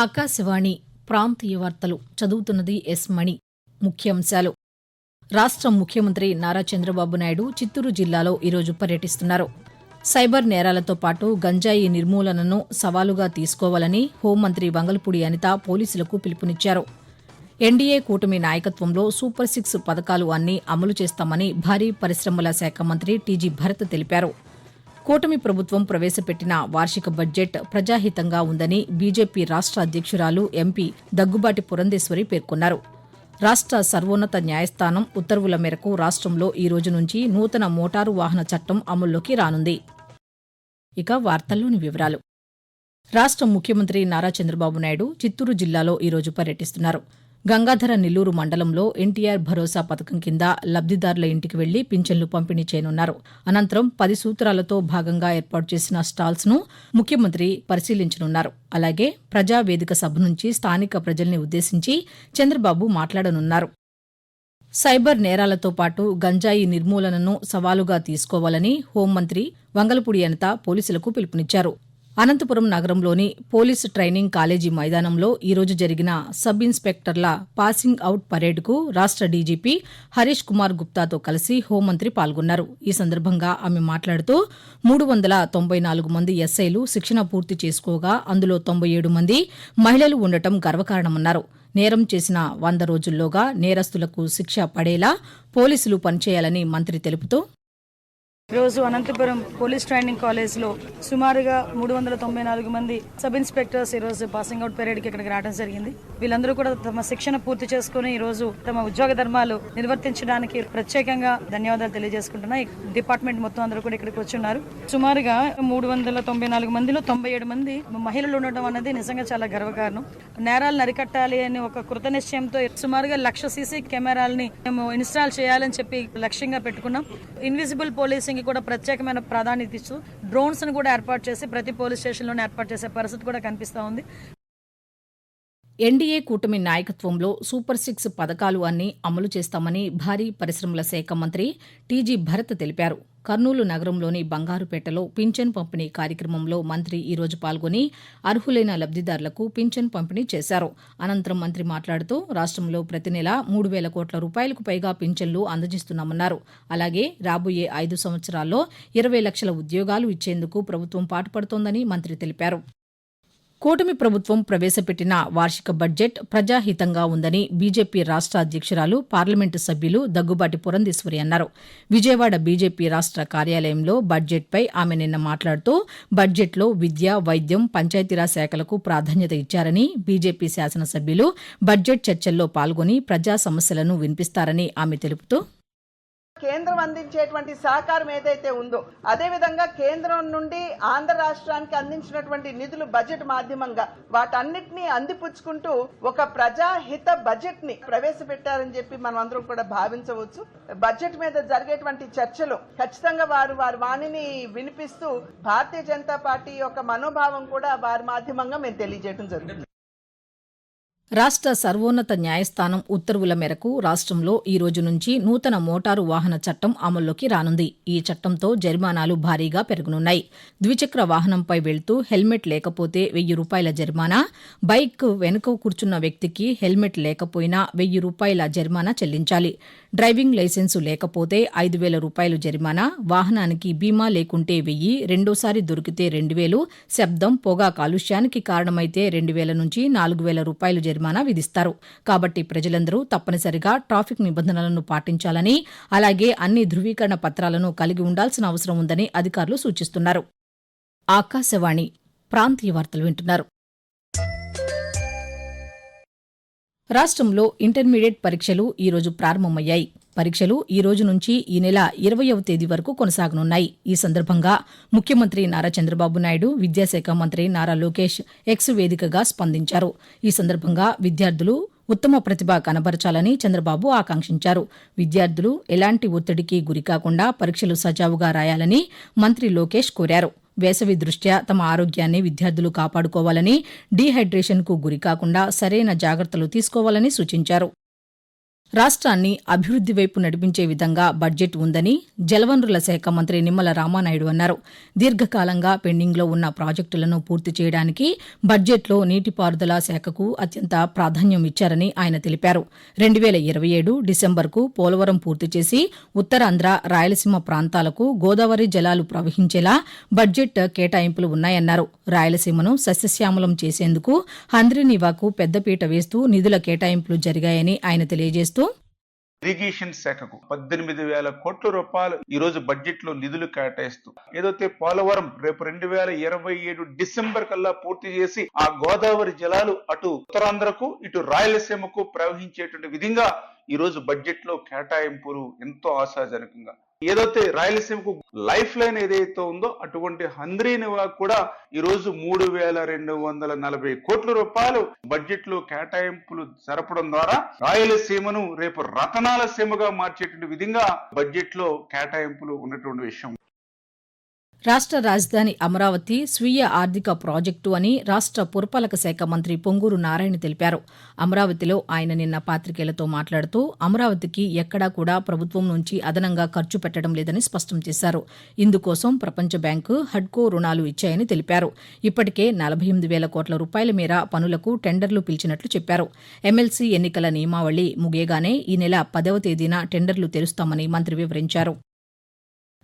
ఆకాశవాణి ప్రాంతీయ వార్తలు చదువుతున్నది ఎస్ మణి. ముఖ్యాంశాలు. రాష్ట్ర ముఖ్యమంత్రి నారా చంద్రబాబు నాయుడు చిత్తూరు జిల్లాలో ఈరోజు పర్యటిస్తున్నారు. సైబర్ నేరాలతో పాటు గంజాయి నిర్మూలనను సవాలుగా తీసుకోవాలని హోంమంత్రి వంగల్పూడి అనిత పోలీసులకు పిలుపునిచ్చారు. ఎన్డీఏ కూటమి నాయకత్వంలో సూపర్ సిక్స్ పథకాలు అన్నీ అమలు చేస్తామని భారీ పరిశ్రమల శాఖ మంత్రి టీజీ భరత్ తెలిపారు. కూటమి ప్రభుత్వం ప్రవేశపెట్టిన వార్షిక బడ్జెట్ ప్రజాహితంగా ఉందని బీజేపీ రాష్ట్ర అధ్యక్షురాలు ఎంపీ దగ్గుబాటి పురంధేశ్వరి పేర్కొన్నారు. రాష్ట్ర సర్వోన్నత న్యాయస్థానం ఉత్తర్వుల మేరకు రాష్ట్రంలో ఈ రోజు నుంచి నూతన మోటారు వాహన చట్టం అమల్లోకి రానుంది. ఇక వార్తల్లోని వివరాలు. రాష్ట్ర ముఖ్యమంత్రి నారా చంద్రబాబు నాయుడు చిత్తూరు జిల్లాలో ఈరోజు పర్యటిస్తున్నారు. గంగాధర నెల్లూరు మండలంలో ఎన్టీఆర్ భరోసా పథకం కింద లబ్దిదారుల ఇంటికి వెళ్ళి పింఛన్లు పంపిణీ చేయనున్నారు. అనంతరం పది సూత్రాలతో భాగంగా ఏర్పాటు చేసిన స్టాల్స్ను ముఖ్యమంత్రి పరిశీలించనున్నారు. అలాగే ప్రజావేదిక సభ నుంచి స్థానిక ప్రజల్ని ఉద్దేశించి చంద్రబాబు మాట్లాడనున్నారు. సైబర్ నేరాలతో పాటు గంజాయి నిర్మూలనను సవాలుగా తీసుకోవాలని హోంమంత్రి వంగలపూడి అనిత పోలీసులకు పిలుపునిచ్చారు. అనంతపురం నగరంలోని పోలీస్ ట్రైనింగ్ కాలేజీ మైదానంలో ఈరోజు జరిగిన సబ్ ఇన్స్పెక్టర్ల పాసింగ్ అవుట్ పరేడ్కు రాష్ట్ర డీజీపీ హరీష్ కుమార్ గుప్తాతో కలిసి హోంమంత్రి పాల్గొన్నారు. ఈ సందర్భంగా ఆమె మాట్లాడుతూ మూడు వందల తొంభై నాలుగు మంది ఎస్ఐలు శిక్షణ పూర్తి చేసుకోగా అందులో తొంభై ఏడు మంది మహిళలు ఉండటం గర్వకారణమన్నారు. నేరం చేసిన వంద రోజుల్లోగా నేరస్తులకు శిక్ష పడేలా పోలీసులు పనిచేయాలని మంత్రి తెలుపుతూ రోజు అనంతపురం పోలీస్ ట్రైనింగ్ కాలేజ్లో సుమారుగా మూడు వందల తొంభై నాలుగు మంది సబ్ ఇన్స్పెక్టర్స్ ఈ రోజు పాసింగ్ అవుట్ పరేడ్కి ఇక్కడికి రావడం జరిగింది. వీళ్ళందరూ కూడా తమ శిక్షణ పూర్తి చేసుకుని ఈ రోజు తమ ఉద్యోగ ధర్మాలు నిర్వర్తించడానికి ప్రత్యేకంగా ధన్యవాదాలు తెలియజేసుకుంటున్నా డిపార్ట్మెంట్ మొత్తం అందరూ కూడా ఇక్కడికి వచ్చున్నారు. సుమారుగా మూడు వందల తొంభై నాలుగు మందిలో తొంభై ఏడు మంది మహిళలు ఉండడం అనేది నిజంగా చాలా గర్వకారణం. నేరాలను అరికట్టాలి అని ఒక కృత నిశ్చయంతో సుమారుగా లక్ష సీసీ కెమెరాలని మేము ఇన్స్టాల్ చేయాలని చెప్పి లక్ష్యంగా పెట్టుకున్నాం. ఇన్విజిబుల్ పోలీసింగ్ పోలింగ్ కూడా ప్రత్యేకమైన ప్రాధాన్యత ఇస్తూ డ్రోన్స్ను కూడా ఏర్పాటు చేసి ప్రతి పోలీస్ స్టేషన్లోనే ఏర్పాటు చేసే పరిస్థితి కూడా కనిపిస్తూ ఉంది. ఎన్డీఏ కూటమి నాయకత్వంలో సూపర్ సిక్స్ పథకాలు అన్నీ అమలు చేస్తామని భారీ పరిశ్రమల శాఖ మంత్రి టీజీ భరత్ తెలిపారు. కర్నూలు నగరంలోని బంగారుపేటలో పింఛన్ పంపిణీ కార్యక్రమంలో మంత్రి ఈరోజు పాల్గొని అర్హులైన లబ్దిదారులకు పింఛన్ పంపిణీ చేశారు. అనంతరం మంత్రి మాట్లాడుతూ రాష్ట్రంలో ప్రతి నెల మూడు వేల కోట్ల రూపాయలకు పైగా పింఛన్లు అందజేస్తున్నామన్నారు. అలాగే రాబోయే ఐదు సంవత్సరాల్లో ఇరవై లక్షల ఉద్యోగాలు ఇచ్చేందుకు ప్రభుత్వం పాటుపడుతోందని మంత్రి తెలిపారు. కూటమి ప్రభుత్వం ప్రవేశపెట్టిన వార్షిక బడ్జెట్ ప్రజాహితంగా ఉందని బీజేపీ రాష్ట్ర అధ్యక్షురాలు పార్లమెంటు సభ్యులు దగ్గుబాటి పురంధేశ్వరి అన్నారు. విజయవాడ బీజేపీ రాష్ట్ర కార్యాలయంలో బడ్జెట్పై ఆమె నిన్న మాట్లాడుతూ బడ్జెట్లో విద్య వైద్యం పంచాయతీరాజ్ శాఖలకు ప్రాధాన్యత ఇచ్చారని బీజేపీ శాసనసభ్యులు బడ్జెట్ చర్చల్లో పాల్గొని ప్రజా సమస్యలను వినిపిస్తారని ఆమె తెలుపుతూ కేంద్రం అందించేటువంటి సహకారం ఏదైతే ఉందో అదే విధంగా కేంద్రం నుండి ఆంధ్ర రాష్ట్రానికి అందించినటువంటి నిధులు బడ్జెట్ మాధ్యమంగా వాటన్నిటినీ అందిపుచ్చుకుంటూ ఒక ప్రజాహిత బడ్జెట్ని ప్రవేశపెట్టారని చెప్పి మనం అందరం కూడా భావించవచ్చు. బడ్జెట్ మీద జరిగేటువంటి చర్చలు ఖచ్చితంగా వారు వారి వాణిని వినిపిస్తూ భారతీయ జనతా పార్టీ యొక్క మనోభావం కూడా వారి మాధ్యమంగా మేము తెలియజేయడం జరుగుతుంది. రాష్ట్ర సర్వోన్నత న్యాయస్థానం ఉత్తర్వుల మేరకు రాష్ట్రంలో ఈ రోజు నుంచి నూతన మోటారు వాహన చట్టం అమల్లోకి రానుంది. ఈ చట్టంతో జరిమానాలు భారీగా పెరగనున్నాయి. ద్విచక్ర వాహనంపై వెళ్తూ హెల్మెట్ లేకపోతే వెయ్యి రూపాయల జరిమానా బైక్ వెనుక కూర్చున్న వ్యక్తికి హెల్మెట్ లేకపోయినా వెయ్యి రూపాయల జరిమానా చెల్లించాలి. డ్రైవింగ్ లైసెన్సు లేకపోతే ఐదు వేల రూపాయలు జరిమానా వాహనానికి బీమా లేకుంటే వెయ్యి రెండోసారి దొరికితే రెండు వేలు శబ్దం పొగ కాలుష్యానికి కారణమైతే రెండు వేల నుంచి నాలుగు వేల రూపాయలు జరిమానా విధిస్తారు. కాబట్టి ప్రజలందరూ తప్పనిసరిగా ట్రాఫిక్ నిబంధనలను పాటించాలని అలాగే అన్ని ధృవీకరణ పత్రాలను కలిగి ఉండాల్సిన అవసరం ఉందని అధికారులు సూచిస్తున్నారు. ఆకాశవాణి ప్రాంతీయ వార్తలు వింటున్నారు. రాష్ట్రంలో ఇంటర్మీడియట్ పరీక్షలు ఈరోజు ప్రారంభమయ్యాయి. పరీక్షలు ఈ రోజు నుంచి ఈ నెల ఇరవయవ తేదీ వరకు కొనసాగనున్నాయి. ఈ సందర్భంగా ముఖ్యమంత్రి నారా చంద్రబాబు నాయుడు విద్యాశాఖ మంత్రి నారా లోకేష్ ఎక్స్ వేదికగా స్పందించారు. ఈ సందర్భంగా విద్యార్థులు ఉత్తమ ప్రతిభ కనబరచాలని చంద్రబాబు ఆకాంక్షించారు. విద్యార్థులు ఎలాంటి ఒత్తిడికి గురికాకుండా పరీక్షలు సజావుగా రాయాలని మంత్రి లోకేష్ కోరారు. వేసవి దృష్ట్యా తమ ఆరోగ్యాన్ని విద్యార్థులు కాపాడుకోవాలని డీహైడ్రేషన్కు గురికాకుండా సరైన జాగ్రత్తలు తీసుకోవాలని సూచించారు. రాష్ట్రాన్ని అభివృద్ది వైపు నడిపించే విధంగా బడ్జెట్ ఉందని జలవనరుల శాఖ మంత్రి నిమ్మల రామానాయుడు అన్నారు. దీర్ఘకాలంగా పెండింగ్లో ఉన్న ప్రాజెక్టులను పూర్తి చేయడానికి బడ్జెట్లో నీటిపారుదల శాఖకు అత్యంత ప్రాధాన్యం ఇచ్చారని ఆయన తెలిపారు. రెండు వేల ఇరవై ఏడు డిసెంబర్కు పోలవరం పూర్తి చేసి ఉత్తరాంధ్ర రాయలసీమ ప్రాంతాలకు గోదావరి జలాలు ప్రవహించేలా బడ్జెట్ కేటాయింపులు ఉన్నాయన్నారు. రాయలసీమను సస్యశ్యామలం చేసేందుకు హంద్రీనివాకు పెద్దపీట వేస్తూ నిధుల కేటాయింపులు జరిగాయని ఆయన తెలియజేస్తూ ఇరిగేషన్ శాఖకు పద్దెనిమిది వేల కోట్ల రూపాయలు ఈ రోజు బడ్జెట్లో నిధులు కేటాయిస్తూ ఏదైతే పోలవరం రేపు రెండు వేల ఇరవై ఏడు డిసెంబర్ కల్లా పూర్తి చేసి ఆ గోదావరి జలాలు అటు ఉత్తరాంధ్రకు ఇటు రాయలసీమకు ప్రవహించేటువంటి విధంగా ఈ రోజు బడ్జెట్లో కేటాయింపులు ఎంతో ఆశాజనకంగా ఏదైతే రాయలసీమకు లైఫ్ లైన్ ఏదైతే ఉందో అటువంటి హంద్రీనివా కూడా ఈ రోజు మూడు వేల రెండు వందల నలభై కోట్ల రూపాయలు బడ్జెట్లో కేటాయింపులు జరపడం ద్వారా రాయలసీమను రేపు రతనాల సీమగా మార్చేటువంటి విధంగా బడ్జెట్లో కేటాయింపులు ఉన్నటువంటి విషయం. రాష్ట్ర రాజధాని అమరావతి స్వీయ ఆర్థిక ప్రాజెక్టు అని రాష్ట్ర పురపాలక శాఖ మంత్రి పొంగూరు నారాయణ తెలిపారు. అమరావతిలో ఆయన నిన్న పాతికేయులతో మాట్లాడుతూ అమరావతికి ఎక్కడా కూడా ప్రభుత్వం నుంచి అదనంగా ఖర్చు పెట్టడం లేదని స్పష్టం చేశారు. ఇందుకోసం ప్రపంచ బ్యాంకు హడ్కో రుణాలు ఇచ్చాయని తెలిపారు. ఇప్పటికే నలభై ఎనిమిది వేల కోట్ల రూపాయల మేర పనులకు టెండర్లు పిలిచినట్లు చెప్పారు. ఎమ్మెల్సీ ఎన్నికల నియమావళి ముగియగానే ఈ నెల పదవ తేదీన టెండర్లు తెరుస్తామని మంత్రి వివరించారు.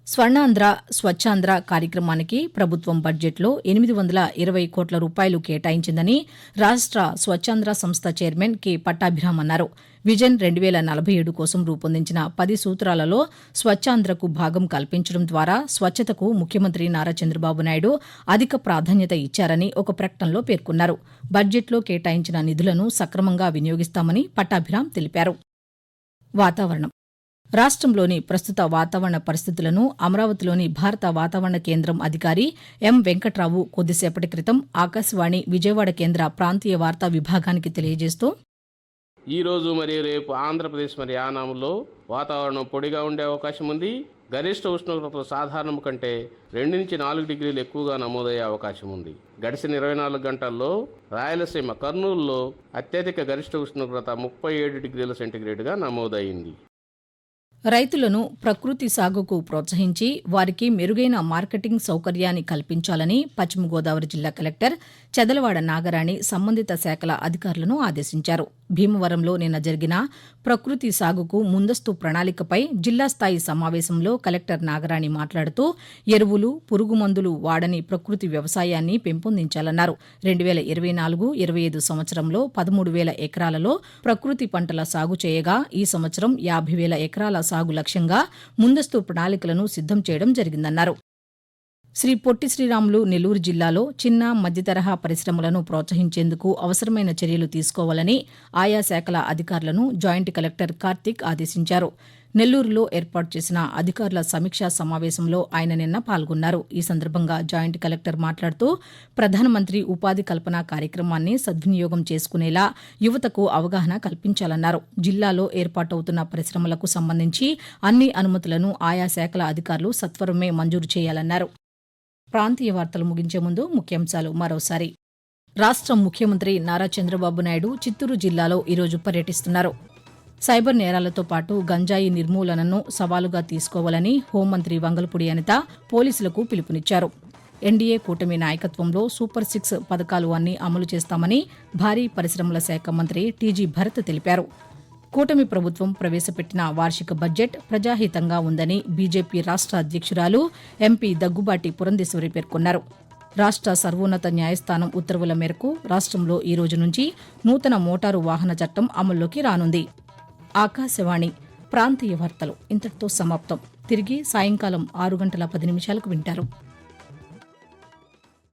స్వర్ణాంధ్ర స్వచ్ఛాంధ్ర కార్యక్రమానికి ప్రభుత్వం బడ్జెట్లో ఎనిమిది వందల ఇరవై కోట్ల రూపాయలు కేటాయించిందని రాష్ట్ర స్వచ్ఛాంధ్ర సంస్థ చైర్మన్ కె. పట్టాభిరామ్ అన్నారు. విజన్ రెండు వేల నలభై ఏడు కోసం రూపొందించిన పది సూత్రాలలో స్వచ్ఛాంధ్రకు భాగం కల్పించడం ద్వారా స్వచ్ఛతకు ముఖ్యమంత్రి నారా చంద్రబాబు నాయుడు అధిక ప్రాధాన్యత ఇచ్చారని ఒక ప్రకటనలో పేర్కొన్నారు. బడ్జెట్లో కేటాయించిన నిధులను సక్రమంగా వినియోగిస్తామని పట్టాభిరామ్ తెలిపారు. వాతావరణం రాష్ట్రంలోని ప్రస్తుత వాతావరణ పరిస్థితులను అమరావతిలోని భారత వాతావరణ కేంద్రం అధికారి ఎం వెంకట్రావు కొద్దిసేపటి క్రితం ఆకాశవాణి విజయవాడ కేంద్ర ప్రాంతీయ వార్తా విభాగానికి తెలియజేస్తూ ఈ రోజు మరియు రేపు ఆంధ్రప్రదేశ్ మరియు ఆనాములో వాతావరణం పొడిగా ఉండే అవకాశం ఉంది. గరిష్ట ఉష్ణోగ్రతలు సాధారణం కంటే రెండు నుంచి నాలుగు డిగ్రీలు ఎక్కువగా నమోదయ్యే అవకాశం ఉంది. గడిచిన ఇరవై నాలుగు గంటల్లో రాయలసీమ కర్నూలులో అత్యధిక గరిష్ట ఉష్ణోగ్రత ముప్పై ఏడు డిగ్రీల సెంటీగ్రేడ్గా నమోదైంది రైతులను ప్రకృతి సాగుకు ప్రోత్సహించి వారికి మెరుగైన మార్కెటింగ్ సౌకర్యాన్ని కల్పించాలని పశ్చిమ గోదావరి జిల్లా కలెక్టర్ చెదలవాడ నాగరాణి సంబంధిత శాఖల అధికారులను ఆదేశించారు. భీమవరంలో నిన్న జరిగిన ప్రకృతి సాగుకు ముందస్తు ప్రణాళికపై జిల్లా స్థాయి సమావేశంలో కలెక్టర్ నాగరాణి మాట్లాడుతూ ఎరువులు పురుగు మందులు వాడని ప్రకృతి వ్యవసాయాన్ని పెంపొందించాలన్నారు. రెండు వేల ఇరవై నాలుగు ఇరవై ఐదు సంవత్సరంలో పదమూడు వేల ఎకరాలలో ప్రకృతి పంటల సాగు చేయగా ఈ సంవత్సరం యాభై వేల ఎకరాల సాగు లక్ష్యంగా ముందస్తు ప్రణాళికలను సిద్దం చేయడం జరిగిందన్నారు శ్రీ పొట్టి శ్రీరాములు నెల్లూరు జిల్లాలో చిన్న మధ్యతరహా పరిశ్రమలను ప్రోత్సహించేందుకు అవసరమైన చర్యలు తీసుకోవాలని ఆయా శాఖల అధికారులను జాయింట్ కలెక్టర్ కార్తిక్ ఆదేశించారు. నెల్లూరులో ఏర్పాటు చేసిన అధికారుల సమీక్షా సమావేశంలో ఆయన నిన్న పాల్గొన్నారు. ఈ సందర్భంగా జాయింట్ కలెక్టర్ మాట్లాడుతూ ప్రధానమంత్రి ఉపాధి కల్పన కార్యక్రమాన్ని సద్వినియోగం చేసుకునేలా యువతకు అవగాహన కల్పించాలన్నారు. జిల్లాలో ఏర్పాటవుతున్న పరిశ్రమలకు సంబంధించి అన్ని అనుమతులను ఆయా శాఖల అధికారులు సత్వరమే మంజూరు చేయాలన్నారు. ప్రాంతీయ వార్తలు ముగించే ముందు ముఖ్యాంశాలు మరోసారి. రాష్ట్ర ముఖ్యమంత్రి నారా చంద్రబాబు నాయుడు చిత్తూరు జిల్లాలో ఈరోజు పర్యటిస్తున్నారు. సైబర్ నేరాలతో పాటు గంజాయి నిర్మూలనను సవాలుగా తీసుకోవాలని హోంమంత్రి వంగలపూడి అనిత పోలీసులకు పిలుపునిచ్చారు. ఎన్డీఏ కూటమి నాయకత్వంలో సూపర్ సిక్స్ పథకాలు అన్ని అమలు చేస్తామని భారీ పరిశ్రమల శాఖ మంత్రి టీజీ భరత్ తెలిపారు. కూటమి ప్రభుత్వం ప్రవేశపెట్టిన వార్షిక బడ్జెట్ ప్రజాహితంగా ఉందని బీజేపీ రాష్ట్ర అధ్యక్షురాలు ఎంపీ దగ్గుబాటి పురంధేశ్వరి పేర్కొన్నారు. రాష్ట్ర సర్వోన్నత న్యాయస్థానం ఉత్తర్వుల మేరకు రాష్ట్రంలో ఈ రోజు నుంచి నూతన మోటారు వాహన చట్టం అమల్లోకి రానుంది. ఆకాశవాణి ప్రాంతీయ వార్తలు ఇంతటితో సమాప్తం. తిరిగి సాయంకాలం ఆరు గంటల పది నిమిషాలకు వింటారు.